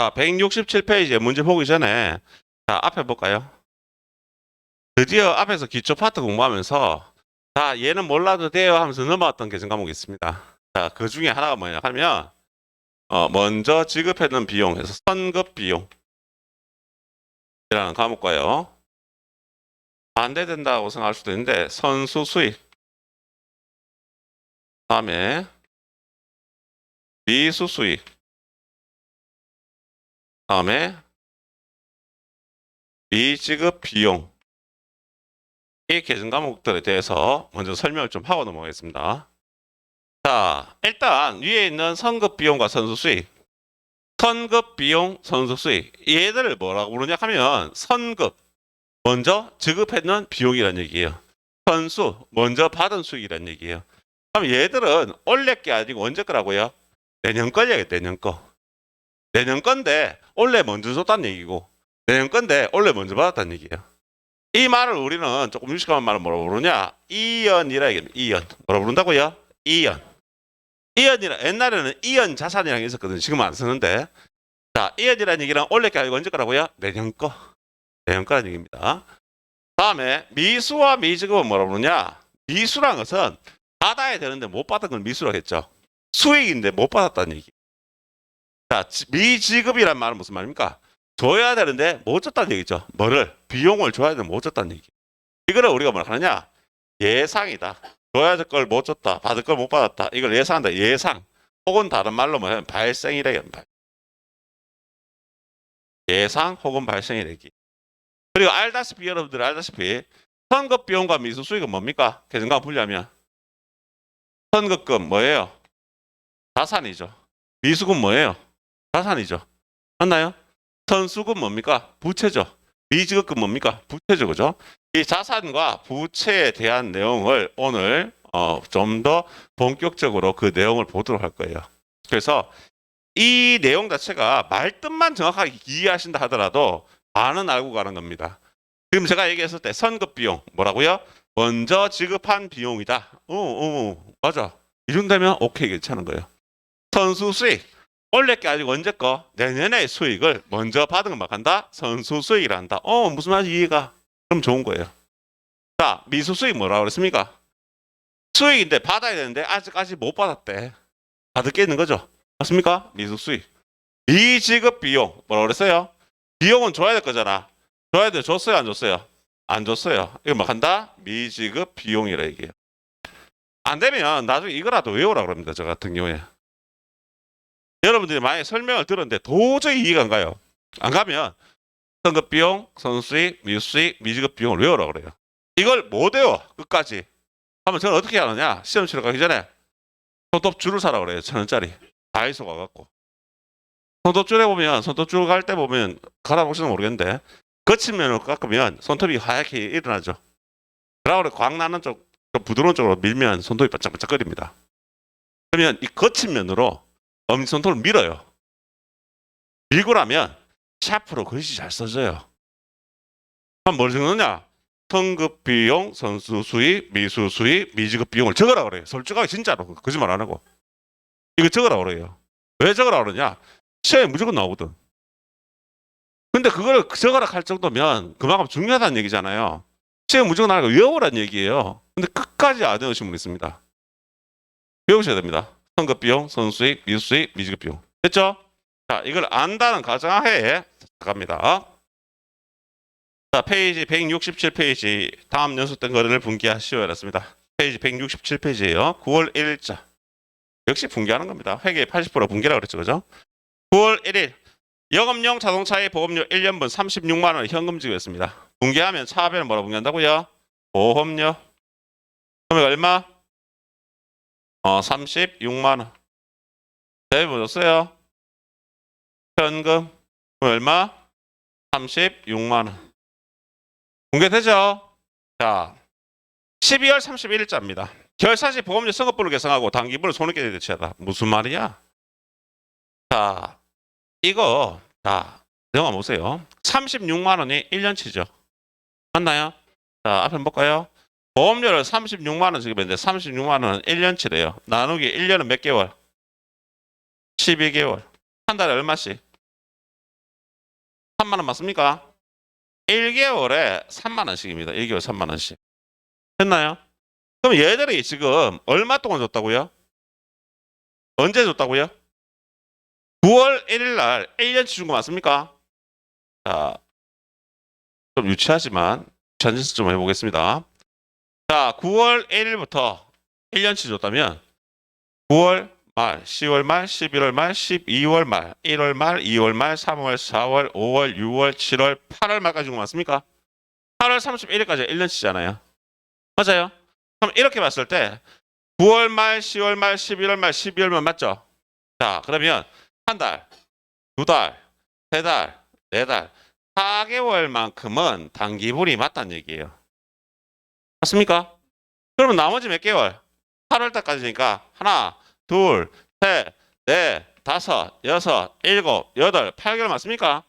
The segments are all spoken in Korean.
자, 167페이지에 문제 보기 전에 자, 앞에 볼까요? 드디어 앞에서 기초 파트 공부하면서 자, 얘는 몰라도 돼요 하면서 넘어왔던 개정 과목이 있습니다. 자, 그 중에 하나가 뭐냐 하면 어, 먼저 지급했는 비용에서 선급 비용 이라는 과목과요. 반대된다고 생각할 수도 있는데 선수 수익 다음에 미수 수익 다음에 미지급 비용 이 계정 과목들에 대해서 먼저 설명을 좀 하고 넘어가겠습니다. 자, 일단 위에 있는 선급 비용과 선수 수익 선급 비용, 선수 수익 얘들을 뭐라고 부르냐 하면 선급 먼저 지급했는 비용이란 얘기예요. 선수 먼저 받은 수익이란 얘기예요. 그럼 얘들은 올해 게 아니고 언제 거라고요? 내년 거야겠다 내년 거. 내년 건데 올해 먼저 줬다는 얘기고 내년 건데 올해 먼저 받았다는 얘기예요. 이 말을 우리는 조금 유식한 말을 뭐라고 부르냐? 이연이라 얘기합니다. 이연. 뭐라고 부른다고요? 이연. 이연이라 옛날에는 이연 자산이라는 게 있었거든요. 지금 안 쓰는데. 자, 이연이라는 얘기는 올해 게 아니고 언제 거라고요? 내년 거. 내년 거라는 얘기입니다. 다음에 미수와 미지급은 뭐라고 부르냐? 미수란 것은 받아야 되는데 못 받은 걸 미수라고 했죠. 수익인데 못 받았다는 얘기. 자, 지- 미지급이란 말은 무슨 말입니까? 줘야 되는데 못 줬다는 얘기죠. 뭐를? 비용을 줘야 되는데 못 줬다는 얘기. 이거를 우리가 뭐라 하느냐? 예상이다. 줘야 될 걸 못 줬다. 받을 걸 못 받았다. 이걸 예상한다. 예상. 혹은 다른 말로 뭐냐면 얘기합니다. 예상 혹은 발생이 되기. 그리고 알다시피 여러분들 알다시피 선급 비용과 미수 수익은 뭡니까? 계정과 분리하면 선급금 뭐예요? 자산이죠. 미수금 뭐예요? 자산이죠. 맞나요? 선수금 뭡니까? 부채죠. 미지급금 뭡니까? 부채죠. 그죠? 이 자산과 부채에 대한 내용을 오늘 어, 좀 더 본격적으로 그 내용을 보도록 할 거예요. 그래서 이 내용 자체가 말뜻만 정확하게 이해하신다 하더라도 반은 알고 가는 겁니다. 지금 제가 얘기했을 때 선급 비용 뭐라고요? 먼저 지급한 비용이다. 어, 어, 맞아. 이 정도 되면 오케이 괜찮은 거예요. 선수 수익 올해 게 아니고 언제 거 내년의 수익을 먼저 받은 것만 한다. 선수 수익이라 한다. 어 무슨 말인지 이해가 그럼 좋은 거예요. 자 미수 수익 뭐라고 그랬습니까? 수익인데 받아야 되는데 아직까지 못 받았대. 받을 게 있는 거죠. 맞습니까? 미수 수익. 미지급 비용 뭐라고 그랬어요? 비용은 줘야 될 거잖아. 줘야 돼. 줬어요? 안 줬어요? 안 줬어요. 이거 뭐 한다? 미지급 비용이라 얘기해요. 안 되면 나중에 이거라도 외우라 그럽니다. 저 같은 경우에. 여러분들이 만약에 설명을 들었는데 도저히 이해가 안 가요. 안 가면 선급 비용, 선수익, 미수익, 미지급 비용을 외우라 그래요. 이걸 못 외워 끝까지. 하면 저는 어떻게 하느냐? 시험 치러 가기 전에 손톱 줄을 사라 그래요. 천 원짜리. 다이소 가갖고. 손톱 줄에 보면 손톱 줄 갈 때 보면 갈아보시는 모르겠는데 거친 면을 깎으면 손톱이 하얗게 일어나죠. 그러고 광 나는 쪽, 좀 부드러운 쪽으로 밀면 손톱이 반짝반짝거립니다. 그러면 이 거친 면으로 엄지손톱을 밀어요. 밀고 나면 샤프로 글씨 잘 써져요. 그럼 뭘 적느냐? 성급 비용, 선수 수익, 미수 수익, 미지급 비용을 적으라 그래요. 솔직하게 진짜로 거짓말 안 하고 이거 적으라 그래요. 왜 적으라 그러냐? 시험에 무조건 나오거든. 근데 그걸 적으라 할 정도면 그만큼 중요하다는 얘기잖아요. 시험 무조건 나니까 외우라는 얘기예요. 근데 끝까지 안 외우신 분 있습니다. 외우셔야 됩니다. 선급 비용, 선수익, 미수익, 미지급 비용. 됐죠? 자, 이걸 안다는 가정하에 갑니다. 자, 페이지 167페이지 다음 연속된 거래를 분기하시오 였습니다. 페이지 167페이지예요. 9월 1일자. 역시 분기하는 겁니다. 회계 80% 분기라고 그랬죠. 그죠? 9월 1일 영업용 자동차의 보험료 1년분 36만 원 현금 지급했습니다. 분기하면 차변은 뭐라고 분기한다고요? 보험료. 금액 얼마? 어, 36만 원. 대비 보셨어요? 현금 얼마? 36만 원. 공개되죠? 자, 12월 31일자입니다. 결사시 보험료 선거분을 계상하고 단기분을 손익계제 대체하다. 무슨 말이야? 자, 이거 자, 영화 보세요. 36만 원이 1년치죠. 맞나요? 자, 앞에 볼까요? 보험료를 36만 원 지급했는데 36만 원은 1년치래요. 나누기 1년은 몇 개월? 12개월. 한 달에 얼마씩? 3만 원 맞습니까? 1개월에 3만 원씩입니다. 1개월 3만 원씩. 됐나요? 그럼 얘들이 지금 얼마 동안 줬다고요? 언제 줬다고요? 9월 1일 날 1년치 준 거 맞습니까? 자, 좀 유치하지만 전진수 좀 해보겠습니다. 자, 9월 1일부터 1년치 줬다면 9월 말, 10월 말, 11월 말, 12월 말, 1월 말, 2월 말, 3월, 4월, 5월, 6월, 7월, 8월 말까지 준 거 맞습니까? 8월 31일까지 1년치잖아요. 맞아요? 그럼 이렇게 봤을 때 9월 말, 10월 말, 11월 말, 12월 말 맞죠? 자, 그러면 한 달, 두 달, 세 달, 네 달, 4개월만큼은 단기분이 맞다는 얘기예요. 맞습니까? 그러면 나머지 몇 개월? 8월 달까지니까 하나, 둘, 셋, 넷, 다섯, 여섯, 일곱, 여덟, 8개월 맞습니까?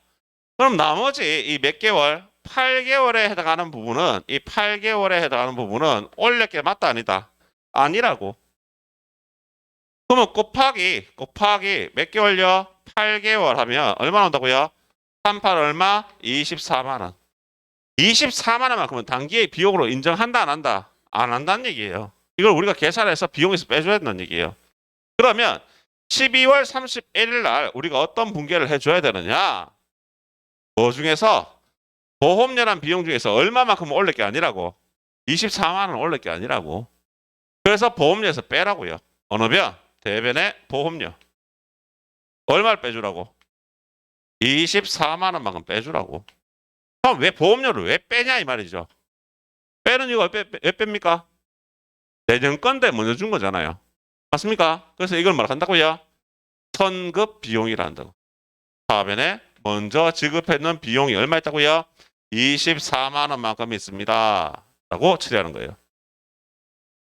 그럼 나머지 이 몇 개월? 8개월에 해당하는 부분은 이 8개월에 해당하는 부분은 올렸게 맞다 아니다. 아니라고. 그러면 곱하기 곱하기 몇 개월요? 8개월 하면 얼마 나온다고요? 38 얼마? 24만 원. 24만 원만큼은 단기의 비용으로 인정한다 안 한다? 안 한다는 얘기예요. 이걸 우리가 계산해서 비용에서 빼줘야 된다는 얘기예요. 그러면 12월 31일 날 우리가 어떤 분계를 해줘야 되느냐? 그 중에서 보험료란 비용 중에서 얼마만큼 올릴 게 아니라고 24만 원 올릴 게 아니라고 그래서 보험료에서 빼라고요. 어느 변? 대변의 보험료. 얼마를 빼주라고? 24만 원만큼 빼주라고. 그럼 왜 보험료를 왜 빼냐 이 말이죠. 빼는 이유가 왜, 빼- 왜 뺍니까? 내년 건데 먼저 준 거잖아요. 맞습니까? 그래서 이걸 말한다고요. 선급 비용이란다고. 사변에 먼저 지급했는 비용이 얼마 있다고요? 24만 원만큼 있습니다. 라고 처리하는 거예요.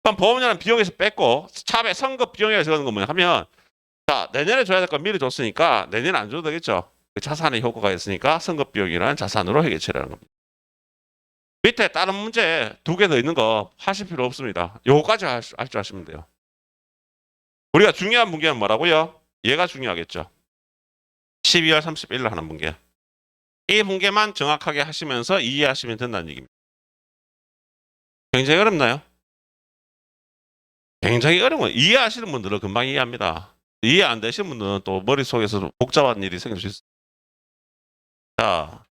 그럼 보험료는 비용에서 뺐고 차배 선급 비용에서 그런 거 뭐냐 하면 자 내년에 줘야 될 건 미리 줬으니까 내년에 안 줘도 되겠죠. 그 자산의 효과가 있으니까 선급 비용이라는 자산으로 처리하는 겁니다. 밑에 다른 문제 두 개 더 있는 거 하실 필요 없습니다. 요거까지 할 줄 아시면 돼요. 우리가 중요한 문제는 뭐라고요? 얘가 중요하겠죠. 12월 31일 날 하는 문제. 이 문제만 정확하게 하시면서 이해하시면 된다는 얘기입니다. 굉장히 어렵나요? 굉장히 어려운 거 이해하시는 분들은 금방 이해합니다. 이해 안 되시는 분들은 또 머릿속에서 복잡한 일이 생길 수 있어요. 자,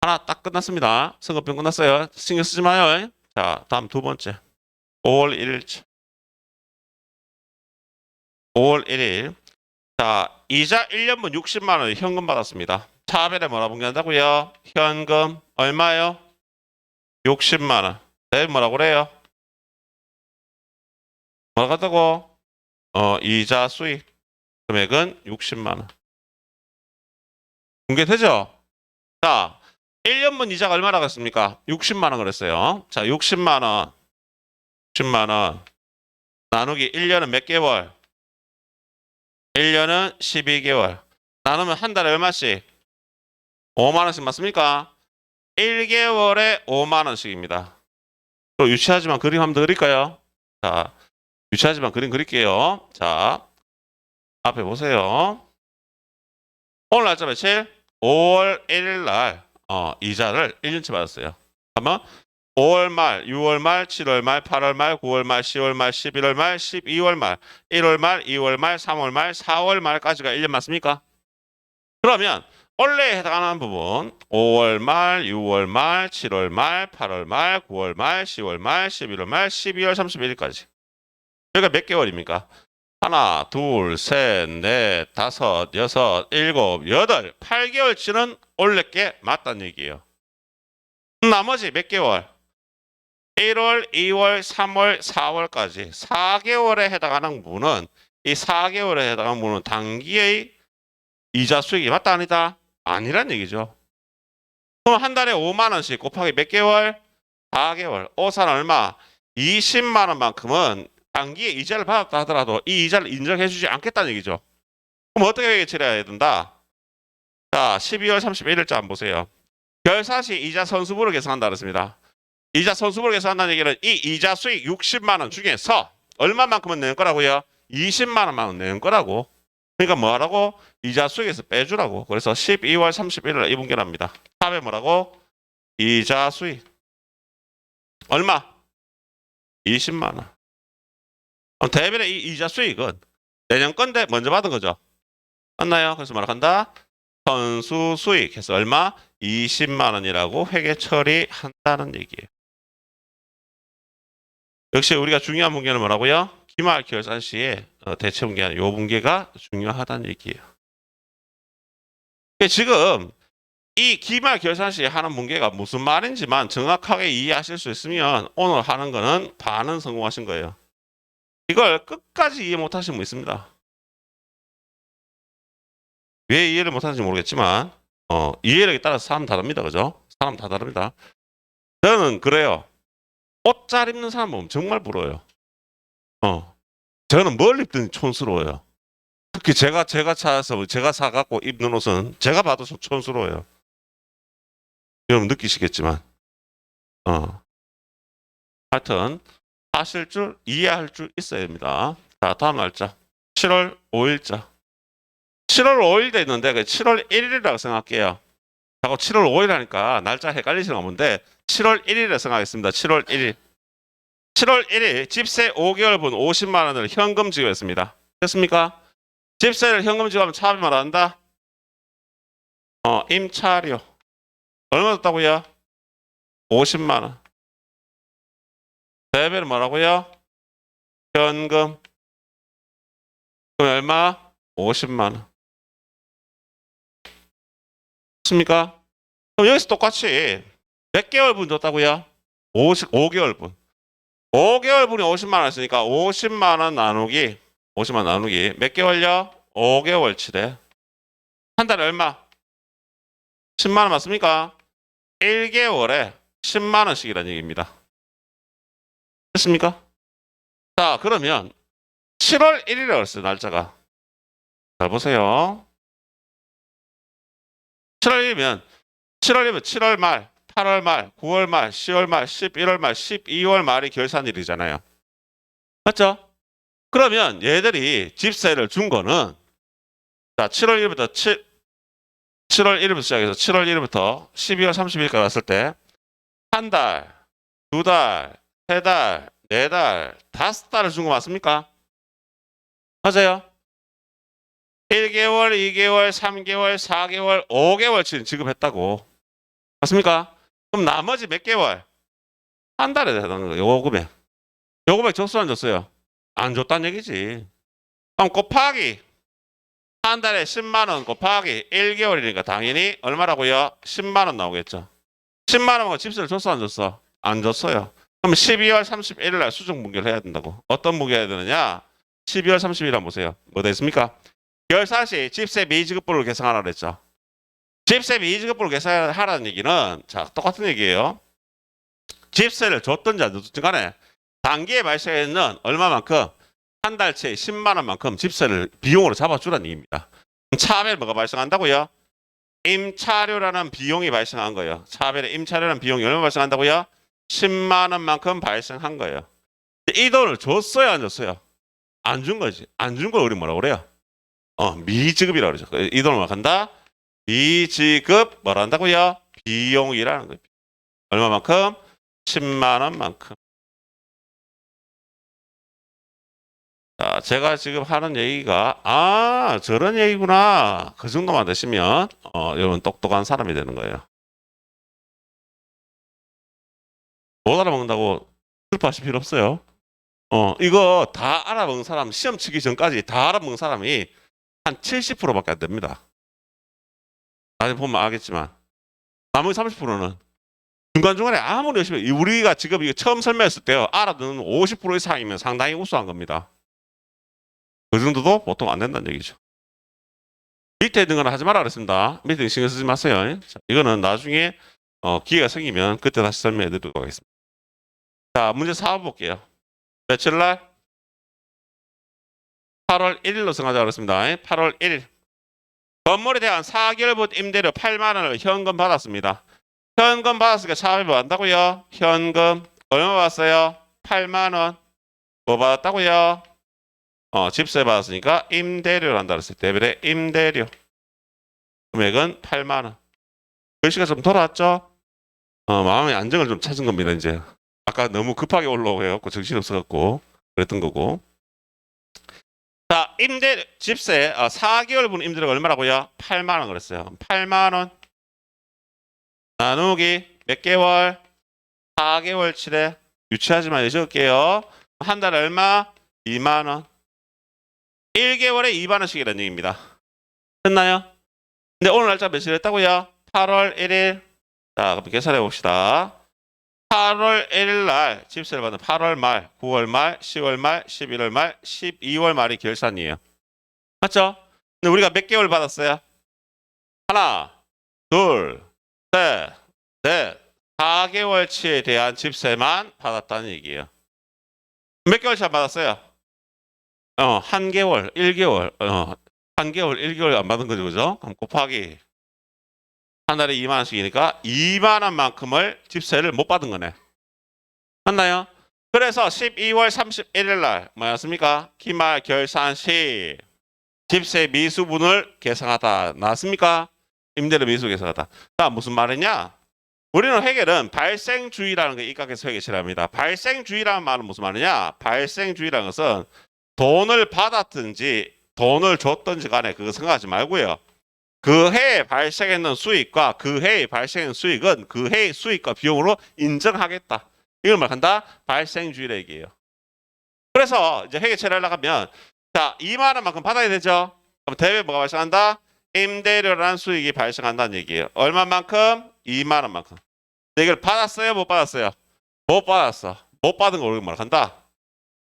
하나 딱 끝났습니다. 선거병 끝났어요. 신경 쓰지 마요. 자, 다음 두 번째. 5월 1일. 5월 1일. 자, 이자 1년분 60만 원 현금 받았습니다. 차별에 뭐라 분개한다고요? 현금 얼마요? 60만 원. 네, 뭐라고 그래요? 뭐라고 한다고? 어, 이자 수익 금액은 60만 원. 공개되죠? 자, 1년분 이자가 얼마라고 했습니까? 60만 원 그랬어요. 자, 60만 원. 60만 원. 나누기 1년은 몇 개월? 1년은 12개월. 나누면 한 달에 얼마씩? 5만 원씩 맞습니까? 1개월에 5만 원씩입니다. 또 유치하지만 그림 한번 더 그릴까요? 자, 유치하지만 그림 그릴게요. 자, 앞에 보세요. 오늘 날짜 며칠? 5월 1일 날 어, 이자를 1년치 받았어요. 그러면 5월 말, 6월 말, 7월 말, 8월 말, 9월 말, 10월 말, 11월 말, 12월 말, 1월 말, 2월 말, 3월 말, 4월 말까지가 1년 맞습니까? 그러면 원래에 해당하는 부분 5월 말, 6월 말, 7월 말, 8월 말, 9월 말, 10월 말, 11월 말, 12월 31일까지. 여기가 몇 개월입니까? 하나, 둘, 셋, 넷, 다섯, 여섯, 일곱, 여덟, 8개월치는 올레게 맞다는 얘기예요. 나머지 몇 개월? 1월, 2월, 3월, 4월까지 4개월에 해당하는 부분은 이 4개월에 해당하는 부분은 단기의 이자 수익이 맞다 아니다? 아니란 얘기죠. 그럼 한 달에 5만 원씩 곱하기 몇 개월? 4개월. 오산 얼마? 20만 원만큼은 단기에 이자를 받았다 하더라도 이 이자를 인정해주지 않겠다는 얘기죠. 그럼 어떻게 처리해야 된다? 자, 12월 31일자 한번 보세요. 결사시 이자 선수부를 계산한다 그랬습니다. 이자 선수부를 계산한다는 얘기는 이 이자 수익 60만 원 중에서 얼마만큼은 내는 거라고요? 20만 원만 원 내는 거라고. 그러니까 뭐라고? 이자 수익에서 빼주라고. 그래서 12월 31일 이 분결합니다. 탑에 뭐라고? 이자 수익. 얼마? 20만 원. 그럼 대변의 이 이자 수익은 내년 건데 먼저 받은 거죠. 맞나요? 그래서 말한다. 선수 수익 해서 얼마? 20만 원이라고 회계 처리한다는 얘기예요. 역시 우리가 중요한 문제는 뭐라고요? 기말 결산 시에 어, 대체 분계하는 요 분계가 중요하다는 얘기예요. 근데 지금 이 기말 결산 시에 하는 문제가 무슨 말인지만 정확하게 이해하실 수 있으면 오늘 하는 거는 반은 성공하신 거예요. 이걸 끝까지 이해 못 하신 분 있습니다. 왜 이해를 못 하는지 모르겠지만 어, 이해력에 따라서 사람 다릅니다. 그죠? 사람 다 다릅니다. 저는 그래요. 옷 잘 입는 사람 보면 정말 부러워요. 어. 저는 뭘 입든 촌스러워요. 특히 제가 제가 찾아서 제가 사갖고 입는 옷은 제가 봐도 촌- 촌스러워요. 여러분 느끼시겠지만, 어. 하여튼 아실 줄 이해할 줄 있어야 됩니다. 자 다음 날짜 7월 5일자. 7월 5일 돼 있는데 그 7월 1일이라고 생각할게요. 자꾸 7월 5일 하니까 날짜 헷갈리시는 건데 7월 1일에 생각하겠습니다. 7월 1일. 7월 1일 집세 5개월분 50만 원을 현금 지급했습니다. 됐습니까? 집세를 현금 지급하면 차압이 말한다. 어, 임차료. 얼마 줬다고요? 50만 원. 대배는 뭐라고요? 현금. 그럼 얼마? 50만 원. 됐습니까? 그럼 여기서 똑같이 몇 개월 분 줬다고요? 50, 5개월 분. 5개월 분이 50만 원 했으니까 50만 원 나누기 50만 원 나누기 몇 개월요? 5개월치래. 한 달에 얼마? 10만 원 맞습니까? 1개월에 10만 원씩이라는 얘기입니다. 됐습니까? 자, 그러면 7월 1일이라고 했어요, 날짜가. 잘 보세요. 7월 1일이면 7월이면 7월 말, 8월 말, 9월 말, 10월 말, 11월 말, 12월 말이 결산일이잖아요. 맞죠? 그러면 얘들이 집세를 준 거는 자, 7월 1일부터 7, 7월 1일부터 시작해서 7월 1일부터 12월 30일까지 왔을 때 한 달, 두 달, 세 달, 네 달, 다섯 달을 준 거 맞습니까? 맞아요. 1개월, 2개월, 3개월, 4개월, 5개월 치 지급했다고. 맞습니까? 그럼 나머지 몇 개월? 한 달에 해당하는. 요금에. 요금에 줬어 안 줬어요? 안 줬다는 얘기지. 그럼 곱하기 한 달에 10만 원 곱하기 1개월이니까 당연히 얼마라고요? 10만 원 나오겠죠. 10만 원은 집세를 줬어 안 줬어? 안 줬어요. 그럼 12월 31일 날 수정 분결을 해야 된다고. 어떤 분결 해야 되느냐? 12월 30일 한번 보세요. 뭐 됐습니까? 결사시 집세 미지급분을 계산하라 그랬죠. 집세 미지급분을 계산하라는 얘기는 자 똑같은 얘기예요. 집세를 줬든지 안 줬든지 간에 단기에 발생했는 얼마만큼 한 달치에 10만 원만큼 집세를 비용으로 잡아주라는 얘기입니다. 차압에 뭐가 발생한다고요? 임차료라는 비용이 발생한 거예요. 차압에 임차료라는 비용이 얼마 발생한다고요? 10만 원만큼 발생한 거예요. 이 돈을 줬어요, 안 줬어요? 안 준 거지. 안 준 걸 우리 뭐라고 그래요? 어, 미지급이라고 그러죠. 이 돈을 막 한다? 미지급 뭐라 한다고요? 비용이라는 거예요. 얼마만큼? 10만 원만큼. 자, 제가 지금 하는 얘기가 아, 저런 얘기구나. 그 정도만 되시면 어, 여러분 똑똑한 사람이 되는 거예요. 못 알아먹는다고 슬퍼하실 필요 없어요. 어, 이거 다 알아먹은 사람, 시험 치기 전까지 다 알아먹은 사람이 한 70%밖에 안 됩니다. 나중에 보면 알겠지만. 나머지 30%는 중간중간에 아무리 열심히, 우리가 지금 이거 처음 설명했을 때요, 알아듣는 50% 이상이면 상당히 우수한 겁니다. 그 정도도 보통 안 된다는 얘기죠. 밑에 있는 거는 하지 마라 그랬습니다. 밑에 신경 쓰지 마세요. 자, 이거는 나중에 어, 기회가 생기면 그때 다시 설명해 드리도록 하겠습니다. 자, 문제 4번 볼게요. 며칠 날? 8월 1일로 정하자고 그랬습니다. 8월 1일. 건물에 대한 4개월분 임대료 8만 원을 현금 받았습니다. 현금 받았으니까 차압이 뭐 한다고요? 현금 얼마 받았어요? 8만 원. 뭐 받았다고요? 어, 집세 받았으니까 임대료를 한다 그랬어요. 데벨의 임대료. 금액은 8만 원. 글씨가 좀 돌아왔죠? 어, 마음의 안정을 좀 찾은 겁니다, 이제. 아까 너무 급하게 올라오고 정신없어갖고 그랬던 거고. 자, 임대, 집세, 어, 4개월분 임대료가 얼마라고요? 8만 원 그랬어요. 8만 원. 나누기 몇 개월? 4개월치래. 유치하지만 해줄게요. 한 달에 얼마? 2만 원. 1개월에 2만 원씩이라는 얘기입니다. 됐나요? 근데 오늘 날짜 며칠 했다고요? 8월 1일. 자, 그럼 계산해 봅시다. 8월 1일 날 집세를 받은 8월 말, 9월 말, 10월 말, 11월 말, 12월 말이 결산이에요. 맞죠? 근데 우리가 몇 개월 받았어요? 하나, 둘, 셋, 넷, 4개월치에 대한 집세만 받았다는 얘기예요. 몇 개월치 안 받았어요? 어, 한 개월, 1개월, 어, 한 개월, 1개월 안 받은 거죠, 그죠? 그럼 곱하기 한 달에 2만 원씩이니까 2만 원만큼을 집세를 못 받은 거네. 맞나요? 그래서 12월 31일 날 뭐였습니까? 기말 결산 시 집세 미수분을 계산하다 나왔습니까? 임대료 미수 계산하다. 자 무슨 말이냐? 우리는 해결은 발생주의라는 거 입각해서 해결합니다. 발생주의라는 말은 무슨 말이냐? 발생주의라는 것은 돈을 받았든지 돈을 줬든지 간에 그거 생각하지 말고요. 그 해에 발생했는 수익과 그 해에 발생한 수익은 그 해의 수익과 비용으로 인정하겠다. 이걸 말한다. 발생주의라 얘기예요. 그래서 이제 회계 처리 하려고 하면 자 2만 원만큼 받아야 되죠. 그럼 대외 뭐가 발생한다? 임대료라는 수익이 발생한다는 얘기예요. 얼마만큼? 2만 원만큼. 이걸 받았어요? 못 받았어요? 못 받았어. 못 받은 걸 말한다.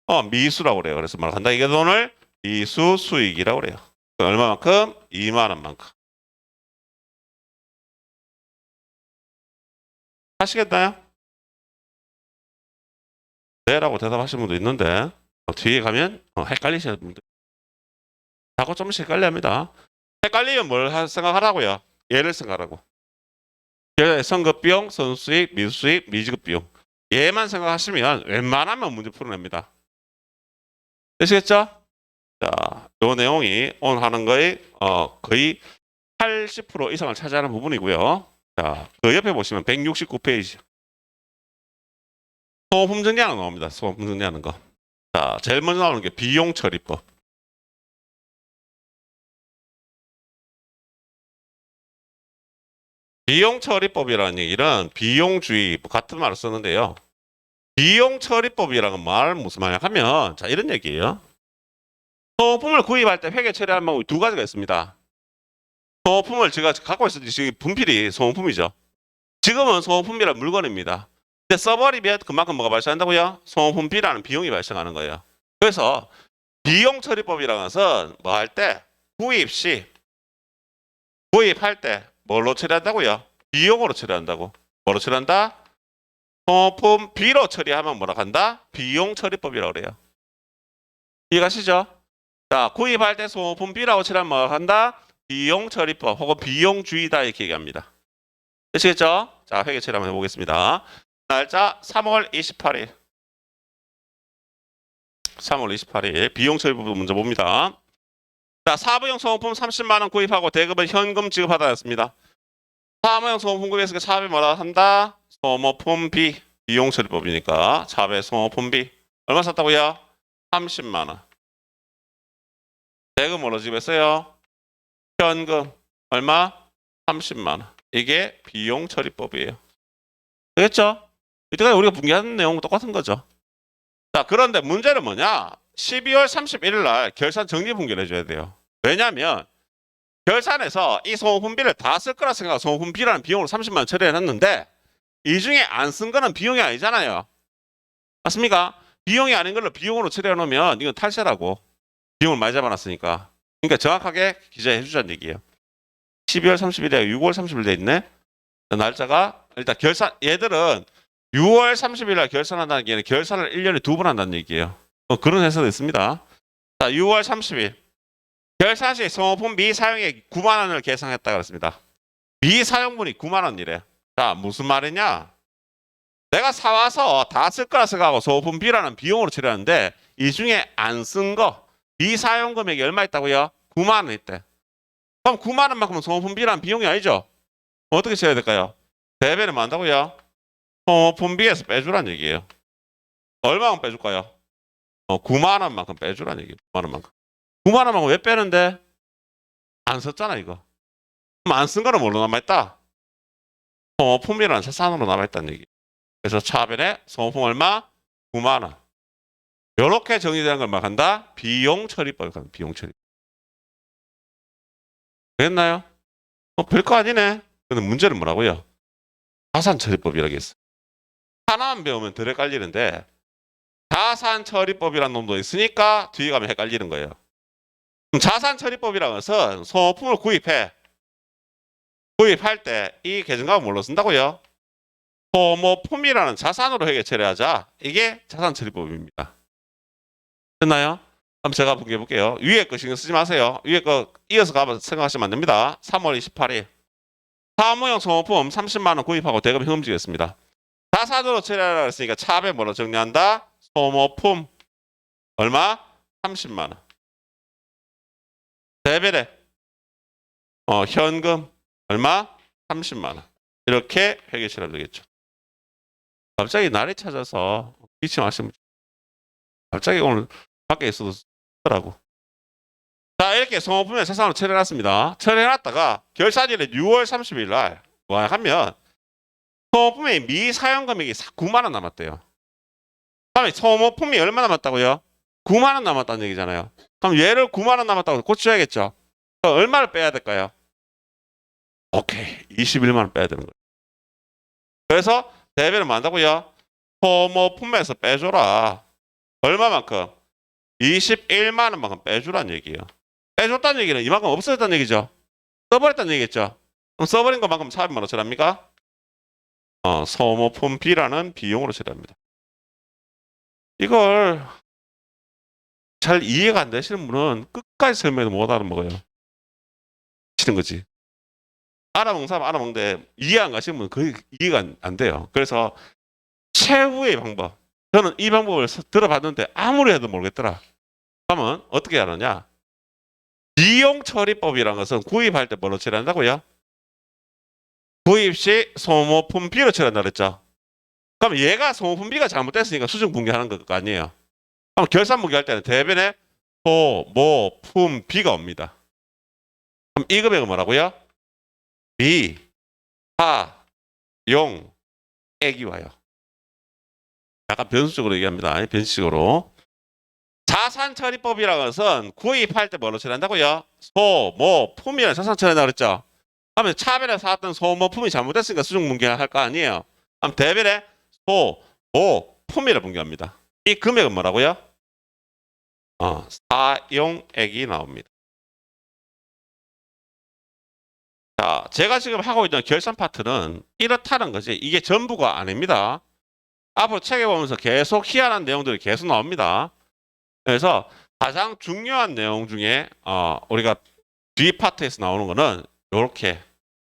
어 미수라고 그래요. 그래서 말한다. 이게 돈을 미수 수익이라고 그래요. 얼마만큼? 2만 원만큼. 하시겠나요? 네라고 대답하시는 분도 있는데 어, 뒤에 가면 어, 헷갈리시는 분들 자꾸 좀씩 헷갈려합니다. 헷갈리면 뭘 하- 생각하라고요? 얘를 생각하라고. 얘 선급 비용, 선수익, 미수익, 미지급 비용 얘만 생각하시면 웬만하면 문제 풀어냅니다. 되시겠죠? 자, 요 내용이 오늘 하는 거의 어, 거의 80% 이상을 차지하는 부분이고요. 자, 그 옆에 보시면 169페이지. 소모품 정리하는 거 나옵니다. 소모품 정리하는 거. 자, 제일 먼저 나오는 게 비용 처리법. 비용 처리법이라는 얘기는 비용주의 뭐 같은 말을 쓰는데요. 비용 처리법이라는 말 무슨 말이냐 하면 자 이런 얘기예요. 소모품을 구입할 때 회계 처리할 방법이 두 가지가 있습니다. 소모품을 제가 갖고 때 지금 분필이 소모품이죠. 지금은 소모품이란 물건입니다. 근데 써버리면 그만큼 뭐가 발생한다고요? 소모품비라는 비용이 발생하는 거예요. 그래서 비용 처리법이라는 것은 뭐 할 때 구입 시 구입할 때 뭘로 처리한다고요? 비용으로 처리한다고. 뭐로 처리한다? 소모품 비로 처리하면 뭐라 한다? 비용 처리법이라고 그래요. 이해가시죠? 자, 구입할 때 소모품 비라고 처리하면 뭐라 한다? 비용 처리법 혹은 비용주의다 이렇게 얘기합니다. 되시겠죠? 자, 회계 처리 한번 해보겠습니다. 날짜 3월 28일. 3월 28일 비용 처리법 먼저 봅니다. 자, 사부용 소모품 30만 원 구입하고 대금은 현금 지급하다였습니다. 사무용 소모품 구입했으니까 차압이 뭐라 한다? 소모품비 비용 처리법이니까 차압의 소모품비 얼마 샀다고요? 30만 원. 대금 뭐로 지급했어요? 현금 얼마? 30만 원. 이게 비용 처리법이에요. 되겠죠? 이때까지 우리가 분개하는 내용 똑같은 거죠. 자, 그런데 문제는 뭐냐? 12월 31일 날 결산 정리 분개를 해줘야 돼요. 왜냐하면 결산에서 이 소모품비를 다 쓸 거라 생각하고 소모품비라는 비용으로 30만 원 처리해놨는데 이 중에 안 쓴 거는 비용이 아니잖아요. 맞습니까? 비용이 아닌 걸로 비용으로 처리해놓으면 이건 탈세라고. 비용을 많이 잡아놨으니까. 그러니까 정확하게 기재해 주자는 얘기예요. 12월 30일에 6월 30일 돼 있네. 날짜가 일단 결산 얘들은 6월 30일 날 결산한다는 게 아니라 결산을 1년에 두 번 한다는 얘기예요. 어, 그런 해석도 있습니다. 자, 6월 30일 결산 시 소모품 미사용액 9만 원을 계상했다 그랬습니다. 미사용분이 9만 원이래. 자, 무슨 말이냐? 내가 사와서 다 쓸 거라 생각하고 소모품 비라는 비용으로 처리하는데 이 중에 안 쓴 거 미사용 금액이 얼마 있다고요? 9만 원 있대. 그럼 9만 원만큼은 소모품비라는 비용이 아니죠? 어떻게 써야 될까요? 대배는 뭐 한다고요? 소모품비에서 빼주란 얘기예요. 얼마만 빼줄까요? 어, 9만 원만큼 빼주란 얘기예요. 9만 원만큼. 9만 원만큼 왜 빼는데? 안 썼잖아 이거. 그럼 안 쓴 거는 뭘로 남아있다? 소모품이라는 자산으로 남아있다는 얘기. 그래서 차변에 소모품 얼마? 9만 원. 이렇게 정의되는 걸 말한다. 비용 처리법을 한다. 비용 처리. 됐나요? 어, 별거 아니네. 근데 문제는 뭐라고요? 자산 처리법이라고 했어. 하나만 배우면 덜 헷갈리는데 자산 처리법이라는 놈도 있으니까 뒤에 가면 헷갈리는 거예요. 자산 처리법이라는 것은 소모품을 구입해. 구입할 때 이 계정값을 뭘로 쓴다고요? 소모품이라는 자산으로 회계 처리하자. 이게 자산 처리법입니다. 됐나요? 그럼 제가 한번 해볼게요. 위에 거 신경 쓰지 마세요. 위에 거 이어서 가면 생각하시면 안 됩니다. 3월 28일. 사무용 소모품 30만 원 구입하고 대금 흠지겠습니다. 자산으로 처리하라 했으니까 차압에 뭐로 정리한다? 소모품 얼마? 30만 원. 대별에 어, 현금 얼마? 30만 원. 이렇게 회계 처리하면 되겠죠. 갑자기 날이 찾아서 기침하시면 갑자기 오늘 밖에 있어도 더라고. 자 이렇게 소모품에 자산으로 처리해놨습니다. 처리해놨다가 결산일에 6월 30일 날 와, 하면 소모품의 미사용 금액이 9만 원 남았대요. 다음에 소모품이 얼마 남았다고요? 9만 원 남았다는 얘기잖아요. 그럼 얘를 9만 원 남았다고 고쳐야겠죠. 그럼 얼마를 빼야 될까요? 오케이 21만 원 빼야 되는 거예요. 그래서 대비를 뭐 한다고요? 소모품에서 빼줘라. 얼마만큼? 21만 원만큼 빼주란 얘기예요. 빼줬다는 얘기는 이만큼 없어졌다는 얘기죠. 써버렸다는 얘기겠죠. 그럼 써버린 것만큼 차입 뭐로 처리합니까? 어, 소모품비라는 비용으로 처리합니다. 이걸 잘 이해가 안 되시는 분은 끝까지 설명해도 못 알아먹어요. 치는 거지. 알아먹는 사람 알아먹는데 이해 안 가시는 분은 거의 이해가 안, 안 돼요. 그래서 최후의 방법. 저는 이 방법을 서- 들어봤는데 아무리 해도 모르겠더라. 어떻게 하느냐? 비용 처리법이라는 것은 구입할 때 뭐로 처리한다고요? 구입 시 소모품비로 처리한다 그랬죠. 그럼 얘가 소모품비가 잘못됐으니까 수정 붕괴하는 거 아니에요. 그럼 결산 붕괴할 때는 대변에 소모품비가 옵니다. 그럼 이 금액은 뭐라고요? 비, 하, 용, 액이 와요. 약간 변수적으로 얘기합니다. 변수적으로. 자산 처리법이라는 것은 구입할 때 뭐로 처리한다고요? 소, 모, 품이라는 자산 처리한다고 그랬죠? 그러면 차별에 사왔던 소, 모, 품이 잘못됐으니까 수중 분괴할 거 아니에요? 그럼 대별에 소, 모, 품이를 분괴합니다. 이 금액은 뭐라고요? 어, 사용액이 나옵니다. 자, 제가 지금 하고 있는 결산 파트는 이렇다는 거지. 이게 전부가 아닙니다. 앞으로 책에 보면서 계속 희한한 내용들이 계속 나옵니다. 그래서 가장 중요한 내용 중에 어, 우리가 뒤 파트에서 나오는 거는 이렇게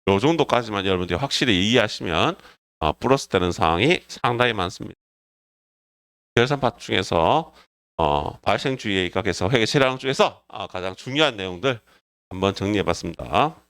요 정도까지만 여러분들이 확실히 이해하시면 어, 플러스 되는 사항이 상당히 많습니다. 결산 파트 중에서 어, 발생주의에 입각해서 회계 실행 중에서 어, 가장 중요한 내용들 한번 정리해봤습니다.